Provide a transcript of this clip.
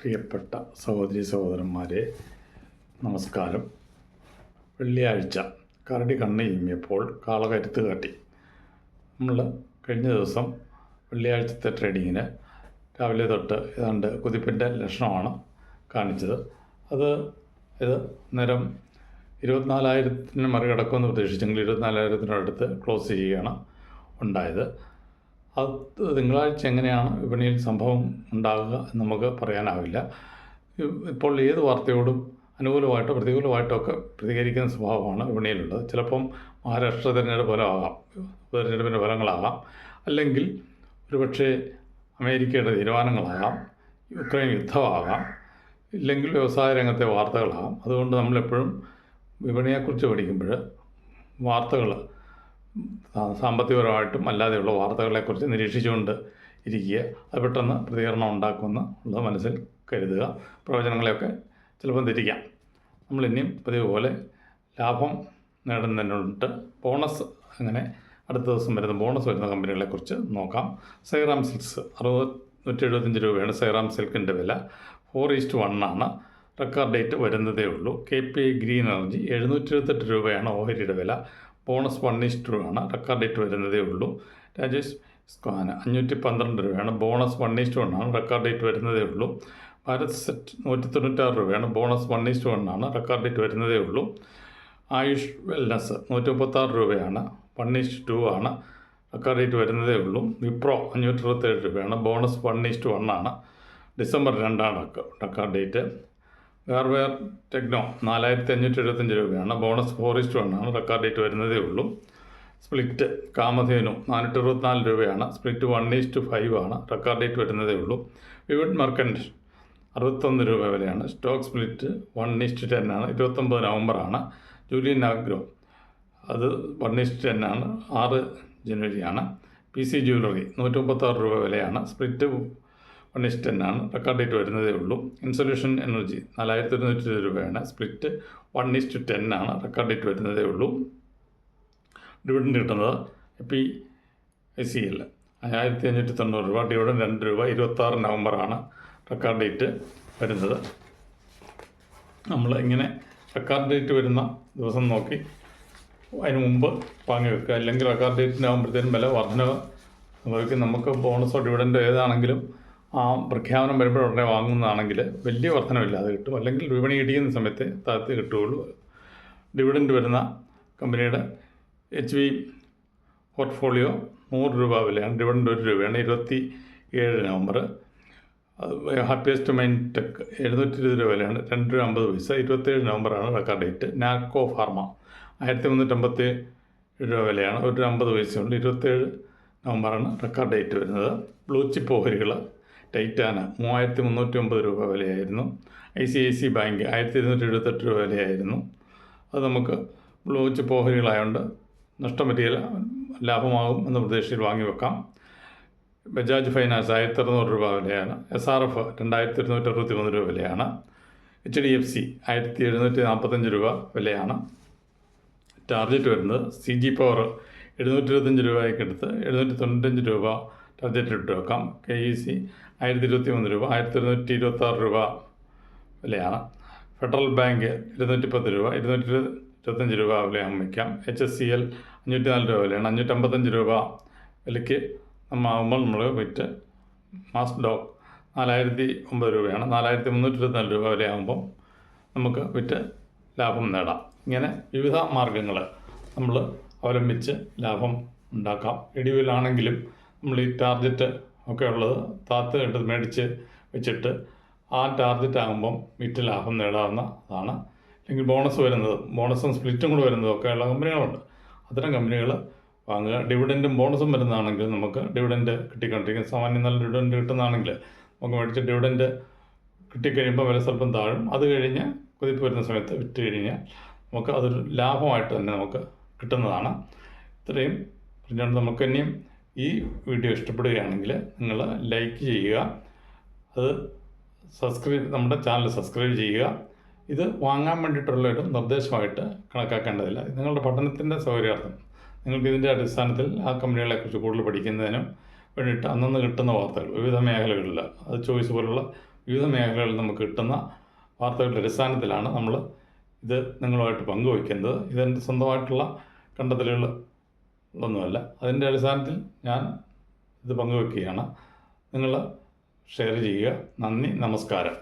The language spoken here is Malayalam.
പ്രിയപ്പെട്ട സഹോദരി സഹോദരന്മാരെ നമസ്കാരം. വെള്ളിയാഴ്ച കരടി കണ്ണ് ഇമ്മിയപ്പോൾ കാളകരുത്ത് കാട്ടി. നമ്മൾ കഴിഞ്ഞ ദിവസം വെള്ളിയാഴ്ചത്തെ ട്രേഡിങ്ങിന് രാവിലെ തൊട്ട് ഏതാണ്ട് കുതിപ്പിന്റെ ലക്ഷണമാണ് കാണിച്ചത്. അത് ഇത് നേരം ഇരുപത്തിനാലായിരത്തിന് മറികടക്കുമെന്ന് പ്രതീക്ഷിച്ചെങ്കിൽ ഇരുപത്തിനാലായിരത്തിനടുത്ത് ക്ലോസ് ചെയ്യുകയാണ് ഉണ്ടായത്. അത് തിങ്കളാഴ്ച എങ്ങനെയാണ് വിപണിയിൽ സംഭവം ഉണ്ടാകുക എന്ന് നമുക്ക് പറയാനാവില്ല. ഇപ്പോൾ ഏത് വാർത്തയോടും അനുകൂലമായിട്ടോ പ്രതികൂലമായിട്ടോ ഒക്കെ പ്രതികരിക്കുന്ന സ്വഭാവമാണ് വിപണിയിലുള്ളത്. ചിലപ്പം മഹാരാഷ്ട്ര തിരഞ്ഞെടുപ്പ് ഫലമാകാം തിരഞ്ഞെടുപ്പിന്റെ ഫലങ്ങളാകാം അല്ലെങ്കിൽ ഒരുപക്ഷെ അമേരിക്കയുടെ തീരുമാനങ്ങളാകാം യുക്രൈൻ യുദ്ധമാകാം ഇല്ലെങ്കിൽ വ്യവസായ രംഗത്തെ വാർത്തകളാകാം. അതുകൊണ്ട് നമ്മളെപ്പോഴും വിപണിയെക്കുറിച്ച് പഠിക്കുമ്പോൾ വാർത്തകൾ സാമ്പത്തികപരമായിട്ടും അല്ലാതെയുള്ള വാർത്തകളെക്കുറിച്ച് നിരീക്ഷിച്ചുകൊണ്ട് ഇരിക്കുക. അത് പെട്ടെന്ന് പ്രതികരണം ഉണ്ടാക്കുമെന്ന് ഉള്ളത് മനസ്സിൽ കരുതുക. പ്രവചനങ്ങളെയൊക്കെ ചിലപ്പം തിരിക്കാം നമ്മൾ ഇനിയും പതിവ് പോലെ ലാഭം നേടുന്നതിനുണ്ട്. ബോണസ് അങ്ങനെ അടുത്ത ദിവസം വരുന്ന ബോണസ് വരുന്ന കമ്പനികളെക്കുറിച്ച് നോക്കാം. സൈറാം സിൽക്സ് അറുപത് നൂറ്റി എഴുപത്തഞ്ച് രൂപയാണ് സൈറാം സിൽക്കിന്റെ വില. ഫോർ ഈസ്റ്റ് വൺ ആണ് റെക്കോർഡ് ഡേറ്റ് വരുന്നതേ ഉള്ളൂ. കെ പി ഗ്രീൻ എനർജി എഴുന്നൂറ്റി എഴുപത്തെട്ട് രൂപയാണ് ഓഹരിയുടെ വില. Bonus one is to two ആണ്. റെക്കോർഡ് ഇട്ട് വരുന്നതേ ഉള്ളൂ. രാജേഷ് സ്ക്വാന അഞ്ഞൂറ്റി പന്ത്രണ്ട് രൂപയാണ്. ബോണസ് വൺ വൺ ആണ്. റെക്കോർഡ് ഡേറ്റ് വരുന്നതേ ഉള്ളൂ. ഭാരത് സെറ്റ് നൂറ്റി തൊണ്ണൂറ്റാറ് രൂപയാണ്. ബോണസ് വൺ വൺ ആണ്. റെക്കോർഡ് ഡേറ്റ് വരുന്നതേ ഉള്ളൂ. ആയുഷ് വെൽനസ് നൂറ്റി മുപ്പത്താറ് രൂപയാണ്. വൺ ഈസ്റ്റ് ടു ആണ്. റെക്കോർഡ് ഡേറ്റ് വരുന്നതേ ഉള്ളൂ. വിപ്രോ അഞ്ഞൂറ്റി ഇരുപത്തേഴ് രൂപയാണ്. ബോണസ് വൺ വൺ ആണ്. ഡിസംബർ രണ്ടാണ് റെക്കോർഡ് ഡേറ്റ്. ഗാർവെയർ ടെക്നോ നാലായിരത്തി അഞ്ഞൂറ്റി എഴുപത്തഞ്ച് രൂപയാണ്. Bonus four is to one ആണ്. റെക്കോർഡ് ഡേറ്റ് വരുന്നതേ ഉള്ളൂ. സ്പ്ലിറ്റ് കാമധേനു നാനൂറ്റി ഇരുപത്തിനാല് രൂപയാണ് split one is to five ആണ്. റെക്കോർഡ് ഡേറ്റ് വരുന്നതേ ഉള്ളൂ. വിവിഡ് മർക്കന്റ് അറുപത്തൊന്ന് രൂപ വിലയാണ്. Stock split one is to ten ആണ്. ഇരുപത്തൊമ്പത് നവംബറാണ് ജൂലിയൻ ആഗ്രോ അത് വൺ ഈസ്റ്റ് ടെൻ ആണ്. ആറ് ജനുവരിയാണ് പി സി ജ്വല്ലറി നൂറ്റി മുപ്പത്താറ് രൂപ വിലയാണ്. സ്പ്ലിറ്റ് വൺ ടെൻ ആണ് റെക്കോർഡ് ഡേറ്റ് വരുന്നതേ ഉള്ളൂ. ഇൻസൊല്യൂഷൻ എനർജി നാലായിരത്തി ഇരുന്നൂറ്റി ഇരുപത് രൂപയാണ്. Split one is to ten ആണ് റെക്കോർഡ് ഡേറ്റ് വരുന്നതേ ഉള്ളൂ. ഡിവിഡൻഡ് കിട്ടുന്നത് പി ഐ സി എൽ ആയിരത്തി അഞ്ഞൂറ്റി തൊണ്ണൂറ് രൂപ. ഡിവിഡൻഡ് രണ്ട് രൂപ. ഇരുപത്താറ് നവംബറാണ് റെക്കോർഡ് ഡേറ്റ് വരുന്നത്. നമ്മൾ ഇങ്ങനെ റെക്കോർഡ് ഡേറ്റ് വരുന്ന ദിവസം നോക്കി അതിന് മുമ്പ് വാങ്ങി വെക്കുക. അല്ലെങ്കിൽ റെക്കോർഡ് ഡേറ്റിനാകുമ്പോഴത്തേനും വില വർധന നമുക്ക് ബോണസോ ഡിവിഡൻഡോ ഏതാണെങ്കിലും ആ പ്രഖ്യാപനം വരുമ്പോൾ ഉടനെ വാങ്ങുന്നതാണെങ്കിൽ വലിയ വർധനമില്ലാതെ കിട്ടും. അല്ലെങ്കിൽ വിപണി ഇടിയുന്ന സമയത്ത് താഴത്ത് കിട്ടുകയുള്ളൂ. ഡിവിഡൻഡ് വരുന്ന കമ്പനിയുടെ എച്ച് വി പോർട്ട്ഫോളിയോ നൂറ് രൂപ വിലയാണ്. ഡിവിഡൻഡ് ഒരു രൂപയാണ്. ഇരുപത്തി ഏഴ് നവംബർ ഹാപ്പിയസ്റ്റ് മൈൻ ടെക് എഴുന്നൂറ്റി ഇരുപത് രൂപ വിലയാണ്. രണ്ട് രൂപ അമ്പത് പൈസ. ഇരുപത്തേഴ് നവംബറാണ് റെക്കോർഡ് ഡേറ്റ്. നാക്കോ ഫാർമ ആയിരത്തി മുന്നൂറ്റമ്പത്തി രൂപ വിലയാണ്. ഒരു അമ്പത് പൈസയുണ്ട്. ഇരുപത്തേഴ് നവംബറാണ് റെക്കോർഡ് ഡേറ്റ് വരുന്നത്. ബ്ലൂ ചിപ്പ് ഓഹരികൾ ടൈറ്റാന് മൂവായിരത്തി മുന്നൂറ്റി ഒമ്പത് രൂപ വിലയായിരുന്നു. I C I C bank ആയിരത്തി ഇരുന്നൂറ്റി എഴുപത്തെട്ട് രൂപ വിലയായിരുന്നു. അത് നമുക്ക് ബ്ലൂ പോഹരികളായതുകൊണ്ട് നഷ്ടം പറ്റിയ ലാഭമാകും എന്ന പ്രതീക്ഷയിൽ വാങ്ങി വെക്കാം. ബജാജ് ഫൈനാൻസ് ആയിരത്തി അറുന്നൂറ് രൂപ വിലയാണ്. എസ് ആർ എഫ് രണ്ടായിരത്തി ഇരുന്നൂറ്റി അറുപത്തി മൂന്ന് രൂപ വിലയാണ്. എച്ച് ഡി എഫ് സി ആയിരത്തി എഴുന്നൂറ്റി നാൽപ്പത്തഞ്ച് രൂപ വിലയാണ്. ടാർജറ്റ് വരുന്നത് സി ജി പവർ എഴുന്നൂറ്റി ഇരുപത്തഞ്ച് രൂപയ്ക്കെടുത്ത് എഴുന്നൂറ്റി തൊണ്ണൂറ്റഞ്ച് രൂപ ടാർജറ്റ് ഇട്ട് വെക്കാം കെ ഇ സി ആയിരത്തി ഇരുപത്തി മൂന്ന് രൂപ ആയിരത്തി ഇരുന്നൂറ്റി ഇരുപത്താറ് രൂപ വിലയാണ്. ഫെഡറൽ ബാങ്ക് ഇരുന്നൂറ്റി പത്ത് രൂപ ഇരുന്നൂറ്റി ഇരുപത്തഞ്ച് രൂപ വിലയാകും വയ്ക്കാം. എച്ച് എസ് സി എൽ അഞ്ഞൂറ്റി നാല് രൂപ വിലയാണ്. അഞ്ഞൂറ്റമ്പത്തഞ്ച് രൂപ വിലയ്ക്ക് നമ്മാകുമ്പോൾ നമ്മൾ വിറ്റ് മാസ് ഡോക്ക് നാലായിരത്തി ഒമ്പത് രൂപയാണ്. നാലായിരത്തി മുന്നൂറ്റി ഇരുപത്തിനാല് രൂപ വിലയാകുമ്പം നമുക്ക് വിറ്റ് ലാഭം നേടാം. ഇങ്ങനെ വിവിധ മാർഗങ്ങൾ നമ്മൾ അവലംബിച്ച് ലാഭം ഉണ്ടാക്കാം. ഇടിവിലാണെങ്കിലും നമ്മൾ ഈ ടാർജറ്റ് ഒക്കെ ഉള്ളത് താത്ത് എടുത്ത് മേടിച്ച് വെച്ചിട്ട് ആ ടാർജറ്റ് ആകുമ്പം വിറ്റ് ലാഭം നേടാവുന്ന നേടാവുന്നതാണ്. അല്ലെങ്കിൽ ബോണസ് വരുന്നത് ബോണസും സ്പ്ലിറ്റും കൂടെ വരുന്നതും ഉള്ള കമ്പനികളുണ്ട്. അത്തരം കമ്പനികൾ വാങ്ങുക. ഡിവിഡന്റും ബോണസും വരുന്നതാണെങ്കിൽ നമുക്ക് ഡിവിഡന്റ് കിട്ടിക്കൊണ്ടിരിക്കും. സാമാന്യം നല്ല ഡിവിഡന്റ് കിട്ടുന്നതാണെങ്കിൽ നമുക്ക് മേടിച്ച് ഡിവിഡന്റ് കിട്ടിക്കഴിയുമ്പോൾ വില സ്വല്പം താഴും. അത് കഴിഞ്ഞ് കുതിപ്പ് വരുന്ന സമയത്ത് വിറ്റ് കഴിഞ്ഞാൽ നമുക്ക് അതൊരു ലാഭമായിട്ട് തന്നെ നമുക്ക് കിട്ടുന്നതാണ്. ഇത്രയും പറഞ്ഞുകൊണ്ട് നമുക്ക് ഇനിയും ഈ വീഡിയോ ഇഷ്ടപ്പെടുകയാണെങ്കിൽ നിങ്ങൾ ലൈക്ക് ചെയ്യുക. അത് സബ്സ്ക്രൈബ് നമ്മുടെ ചാനൽ സബ്സ്ക്രൈബ് ചെയ്യുക. ഇത് വാങ്ങാൻ വേണ്ടിയിട്ടുള്ള ഒരു നിർദ്ദേശമായിട്ട് കണക്കാക്കേണ്ടതില്ല. നിങ്ങളുടെ പഠനത്തിന്റെ സൗകര്യാർത്ഥം. നിങ്ങൾക്ക് ഇതിന്റെ അടിസ്ഥാനത്തിൽ ആ കമ്പനികളെക്കുറിച്ച് കൂടുതൽ പഠിക്കുന്നതിനും വേണ്ടിയിട്ട് അന്നന്ന് കിട്ടുന്ന വാർത്തകൾ വിവിധ മേഖലകളിൽ അത് ചോയ്സ് പോലുള്ള വിവിധ മേഖലകളിൽ നമുക്ക് കിട്ടുന്ന വാർത്തകളുടെ അടിസ്ഥാനത്തിലാണ് നമ്മൾ ഇത് നിങ്ങളുമായിട്ട് പങ്കുവയ്ക്കുന്നത്. ഇതെന്റെ സ്വന്തമായിട്ടുള്ള കണ്ടെത്തലുകൾ ഒന്നുമല്ല. അതിന്റെ അടിസ്ഥാനത്തിൽ ഞാൻ ഇത് പങ്കുവെക്കുകയാണ്. നിങ്ങൾ ഷെയർ ചെയ്യുക. നന്ദി. നമസ്കാരം.